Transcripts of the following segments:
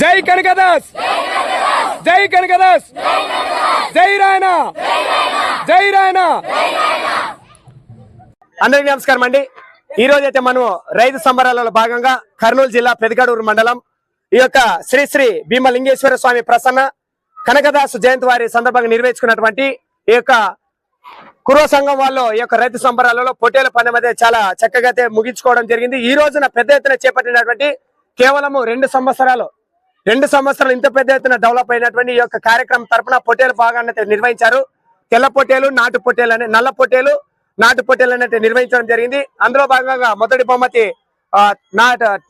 జై కనకదాస్! జై కనకదాస్! జై రాయన! జై రాయన! అందరికీ నమస్కారం అండి. ఈ రోజు అయితే మనం రైతు సంబరాలలో భాగంగా కర్నూలు జిల్లా పెదకడూరు మండలం ఈ యొక్క శ్రీ శ్రీ భీమలింగేశ్వర స్వామి ప్రసన్న కనకదాసు జయంతి వారి సందర్భంగా నిర్వహించుకున్నటువంటి ఈ యొక్క కురవ సంఘం వాళ్ళు ఈ యొక్క రైతు సంబరాలలో పొట్టేల పందెం అయితే చాలా చక్కగా అయితే ముగించుకోవడం జరిగింది. ఈ రోజున పెద్ద ఎత్తున చేపట్టినటువంటి కేవలము రెండు సంవత్సరాలు రెండు సంవత్సరాలు ఇంత పెద్ద ఎత్తున డెవలప్ అయినటువంటి ఈ యొక్క కార్యక్రమం తరపున పొట్టేలు భాగాన్ని అయితే నిర్వహించారు. తెల్ల పొట్టేలు నాటు పొట్టేలు అనే నల్ల పొట్టేలు నాటు పొట్టేలు అనేది నిర్వహించడం జరిగింది. అందులో భాగంగా మొదటి బహుమతి ఆ,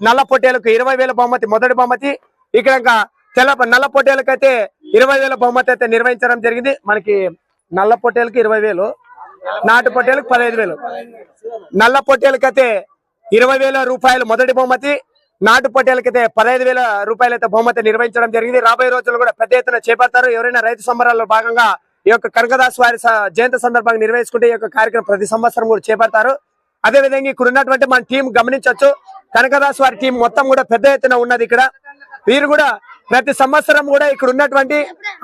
నల్ల పొట్టేలకు ఇరవై వేల బహుమతి మొదటి బహుమతి. ఇక్కడ ఇంకా తెల్ల నల్ల పొట్టేలకు అయితే ఇరవై వేల బహుమతి అయితే నిర్వహించడం జరిగింది. మనకి నల్ల పొట్టేలకు ఇరవై వేలు నాటు పొట్టేలకు పదహైదు వేలు. నల్ల పొట్టేలకు అయితే ఇరవై వేల రూపాయలు మొదటి బహుమతి. నాటు పొట్టేలకు అయితే పదహైదు వేల రూపాయలు అయితే బహుమతి నిర్వహించడం జరిగింది. రాబోయే రోజుల్లో కూడా పెద్ద ఎత్తున చేపడతారు. ఎవరైనా రైతు సంబరాల్లో భాగంగా ఈ యొక్క కనకదాస్ వారి జయంతి సందర్భంగా నిర్వహించుకుంటే ఈ యొక్క కార్యక్రమం ప్రతి సంవత్సరం కూడా చేపడతారు. అదే విధంగా ఇక్కడ ఉన్నటువంటి మన టీం గమనించవచ్చు. కనకదాస్ వారి టీం మొత్తం కూడా పెద్ద ఎత్తున ఉన్నది ఇక్కడ. వీరు కూడా ప్రతి సంవత్సరం కూడా ఇక్కడ ఉన్నటువంటి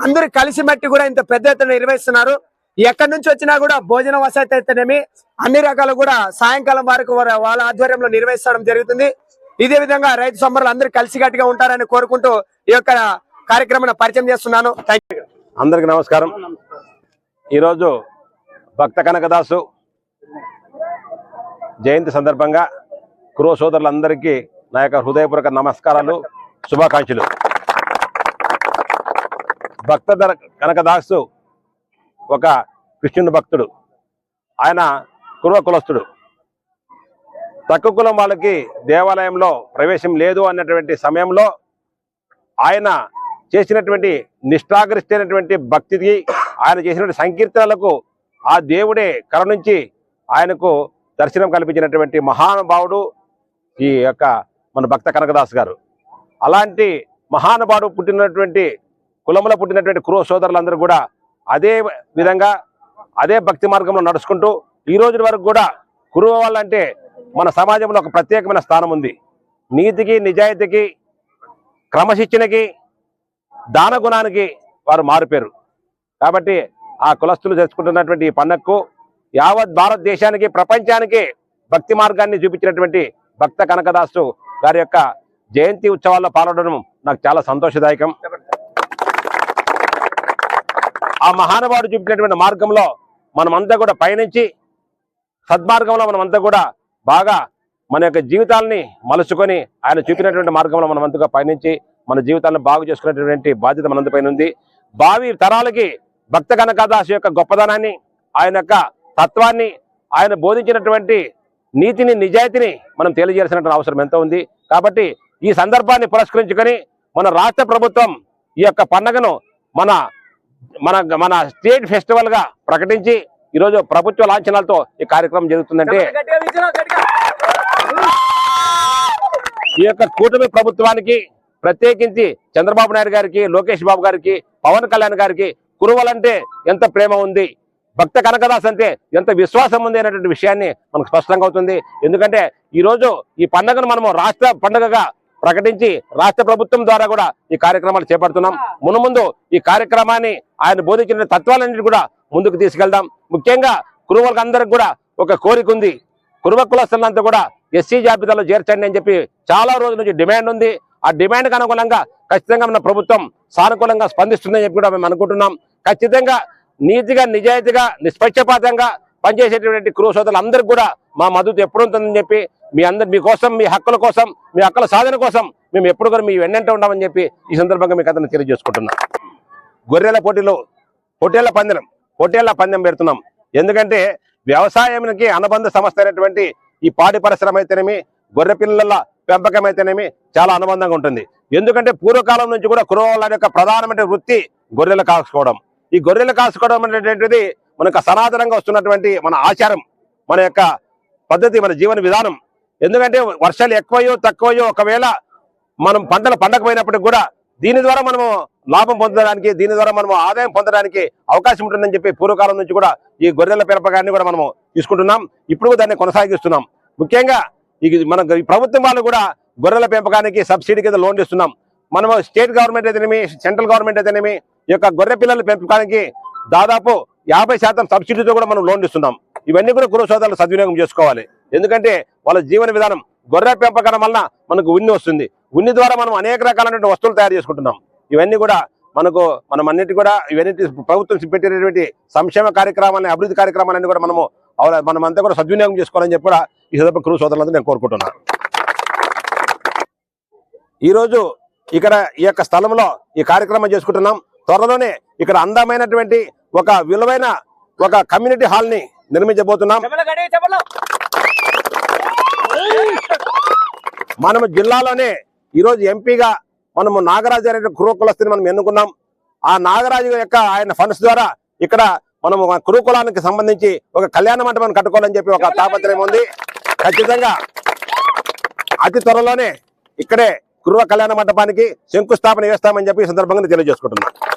అందరు కలిసి మట్టి కూడా ఇంత పెద్ద ఎత్తున నిర్వహిస్తున్నారు. ఎక్కడి నుంచి వచ్చినా కూడా భోజన వసతి అయితేనేమి అన్ని రకాలు కూడా సాయంకాలం వరకు వాళ్ళ ఆధ్వర్యంలో నిర్వహించడం జరుగుతుంది. ఇదే విధంగా రైతు సంబరాలు అందరూ కలిసికట్టుగా ఉంటారని కోరుకుంటూ ఈ యొక్క కార్యక్రమాన్ని పరిచయం చేస్తున్నాను. అందరికి నమస్కారం. ఈరోజు భక్త కనకదాసు జయంతి సందర్భంగా కురువ సోదరులందరికీ నా యొక్క హృదయపూర్వక నమస్కారాలు శుభాకాంక్షలు. భక్త కనకదాసు ఒక కృష్ణుని భక్తుడు. ఆయన కురువ కులస్తుడు. తక్కువ కులం వాళ్ళకి దేవాలయంలో ప్రవేశం లేదు అన్నటువంటి సమయంలో ఆయన చేసినటువంటి నిష్ఠాగరిష్టైనటువంటి భక్తికి ఆయన చేసినటువంటి సంకీర్తనలకు ఆ దేవుడే కరుణించి ఆయనకు దర్శనం కల్పించినటువంటి మహానుభావుడు ఈ యొక్క మన భక్త కనకదాస్ గారు. అలాంటి మహానుభావుడు పుట్టినటువంటి కులంలో పుట్టినటువంటి కురువ సోదరులందరూ కూడా అదే విధంగా అదే భక్తి మార్గంలో నడుచుకుంటూ ఈ రోజు వరకు కూడా కురువ వాళ్ళంటే మన సమాజంలో ఒక ప్రత్యేకమైన స్థానం ఉంది. నీతికి నిజాయితీకి క్రమశిక్షణకి దాన గుణానికి వారు మారిపోయారు కాబట్టి ఆ కులస్తులు చేసుకుంటున్నటువంటి ఈ పండగకు యావత్ భారతదేశానికి ప్రపంచానికి భక్తి మార్గాన్ని చూపించినటువంటి భక్త కనకదాసు గారి యొక్క జయంతి ఉత్సవాల్లో పాల్గొనడం నాకు చాలా సంతోషదాయకం. ఆ మహానుభావుడు చూపించినటువంటి మార్గంలో మనమంతా కూడా పయనించి సద్మార్గంలో మనమంతా కూడా బాగా మన యొక్క జీవితాలని మలుచుకొని ఆయన చూపినటువంటి మార్గంలో మనమంతగా పయనించి మన జీవితాలను బాగు చేసుకునేటువంటి బాధ్యత మనందరిపైన ఉంది. భావి తరాలకి భక్త కనకదాస్ యొక్క గొప్పదనాన్ని ఆయన యొక్క తత్వాన్ని ఆయన బోధించినటువంటి నీతిని నిజాయితీని మనం తెలియజేయాల్సినటువంటి అవసరం ఎంతో ఉంది. కాబట్టి ఈ సందర్భాన్ని పురస్కరించుకొని మన రాష్ట్ర ప్రభుత్వం ఈ యొక్క పండుగను మన మన మన స్టేట్ ఫెస్టివల్గా ప్రకటించి ఈరోజు ప్రభుత్వ లాంఛనాలతో ఈ కార్యక్రమం జరుగుతుందంటే ఈ యొక్క కూటమి ప్రభుత్వానికి ప్రత్యేకించి చంద్రబాబు నాయుడు గారికి లోకేష్ బాబు గారికి పవన్ కళ్యాణ్ గారికి కురువలంటే ఎంత ప్రేమ ఉంది? భక్త కనకదాస్ అంటే ఎంత విశ్వాసం ఉంది అనేటువంటి విషయాన్ని మనకు స్పష్టంగా అవుతుంది. ఎందుకంటే ఈ రోజు ఈ పండుగను మనము రాష్ట్ర పండుగగా ప్రకటించి రాష్ట్ర ప్రభుత్వం ద్వారా కూడా ఈ కార్యక్రమాలు చేపడుతున్నాం. మునుముందు ఈ కార్యక్రమాన్ని ఆయన బోధించిన తత్వాలన్నిటి కూడా ముందుకు తీసుకెళ్దాం. ముఖ్యంగా కురువలకు అందరికి కూడా ఒక కోరిక ఉంది. కురువ కులస్తులంతా కూడా ఎస్సీ జాబితాలో చేర్చండి అని చెప్పి చాలా రోజుల నుంచి డిమాండ్ ఉంది. ఆ డిమాండ్కి అనుగుణంగా ఖచ్చితంగా మన ప్రభుత్వం సానుకూలంగా స్పందిస్తుందని చెప్పి కూడా మేము అనుకుంటున్నాం. ఖచ్చితంగా నీతిగా నిజాయితీగా నిష్పక్షపాతంగా పనిచేసేటటువంటి కురువ సోదరులందరికీ కూడా మా మద్దతు ఎప్పుడు ఉంటుందని చెప్పి మీ అందరి మీకోసం మీ హక్కుల కోసం మీ హక్కుల సాధన కోసం మేము ఎప్పుడు కూడా మీ వెన్నంటే ఉంటామని చెప్పి ఈ సందర్భంగా మీకు అతను తెలియజేసుకుంటున్నాం గొర్రెల పోటీలో పొట్టేళ్ళ పందెం. పొట్టేళ్ళ పందెం పెడుతున్నాం. ఎందుకంటే వ్యవసాయానికి అనుబంధ సంస్థ అయినటువంటి ఈ పాడి పరిశ్రమ అయితేనేమి గొర్రె పిల్లల పెంపకం అయితేనేమి చాలా అనుబంధంగా ఉంటుంది. ఎందుకంటే పూర్వకాలం నుంచి కూడా కురవాళ్ళ యొక్క ప్రధానమైన వృత్తి గొర్రెలు కాసుకోవడం ఈ గొర్రెలు కాసుకోవడం అనేటువంటిది మనకు సనాతనంగా వస్తున్నటువంటి మన ఆచారం మన యొక్క పద్ధతి మన జీవన విధానం. ఎందుకంటే వర్షాలు ఎక్కువయో తక్కువయో ఒకవేళ మనం పంటలు పండకపోయినప్పటికి కూడా దీని ద్వారా మనము లాభం పొందడానికి దీని ద్వారా మనము ఆదాయం పొందడానికి అవకాశం ఉంటుందని చెప్పి పూర్వకాలం నుంచి కూడా ఈ గొర్రెల పెంపకాన్ని కూడా మనము తీసుకుంటున్నాం. ఇప్పుడు కూడా దాన్ని కొనసాగిస్తున్నాం. ముఖ్యంగా ఈ మన ప్రభుత్వం వాళ్ళు కూడా గొర్రెల పెంపకానికి సబ్సిడీ కింద లోన్ ఇస్తున్నాం. మనము స్టేట్ గవర్నమెంట్ అయితేనేమి సెంట్రల్ గవర్నమెంట్ అయితేనేమి ఈ యొక్క గొర్రె పిల్లలు పెంపకానికి దాదాపు యాభై శాతం సబ్సిడీతో కూడా మనం లోన్లు ఇస్తున్నాం. ఇవన్నీ కూడా కుల సోదరులు సద్వినియోగం చేసుకోవాలి. ఎందుకంటే వాళ్ళ జీవన విధానం గొర్రె పెంపకం వలన మనకు ఉన్ని వస్తుంది. ఉన్ని ద్వారా మనం అనేక రకాలైనటువంటి వస్తువులు తయారు చేసుకుంటున్నాం. ఇవన్నీ కూడా మనకు మనం అన్నిటి కూడా ఇవన్నీ ప్రభుత్వం పెట్టినటువంటి సంక్షేమ కార్యక్రమాన్ని అభివృద్ధి కార్యక్రమాలన్నీ కూడా మనము మనం అంతా కూడా సద్వినియోగం చేసుకోవాలని చెప్పి కూడా ఈ సందర్భంగా కురు సోదరులందరూ నేను కోరుకుంటున్నాను. ఈ రోజు ఇక్కడ ఈ యొక్క స్థలంలో ఈ కార్యక్రమం చేసుకుంటున్నాం. త్వరలోనే ఇక్కడ అందమైనటువంటి ఒక విలువైన ఒక కమ్యూనిటీ హాల్ని నిర్మించబోతున్నాం మనము జిల్లాలోనే ఈరోజు ఎంపీగా మనము నాగరాజు అనే కురుకులస్తుని మనం ఎన్నుకున్నాం. ఆ నాగరాజు యొక్క ఆయన ఫండ్స్ ద్వారా ఇక్కడ మనము కురుకులానికి సంబంధించి ఒక కళ్యాణ మండపాన్ని కట్టుకోవాలని చెప్పి ఒక తాపత్రయం ఉంది. ఖచ్చితంగా అతి త్వరలోనే ఇక్కడే కురువ కళ్యాణ మండపానికి శంకుస్థాపన చేస్తామని చెప్పి ఈ సందర్భంగా తెలియజేసుకుంటున్నాను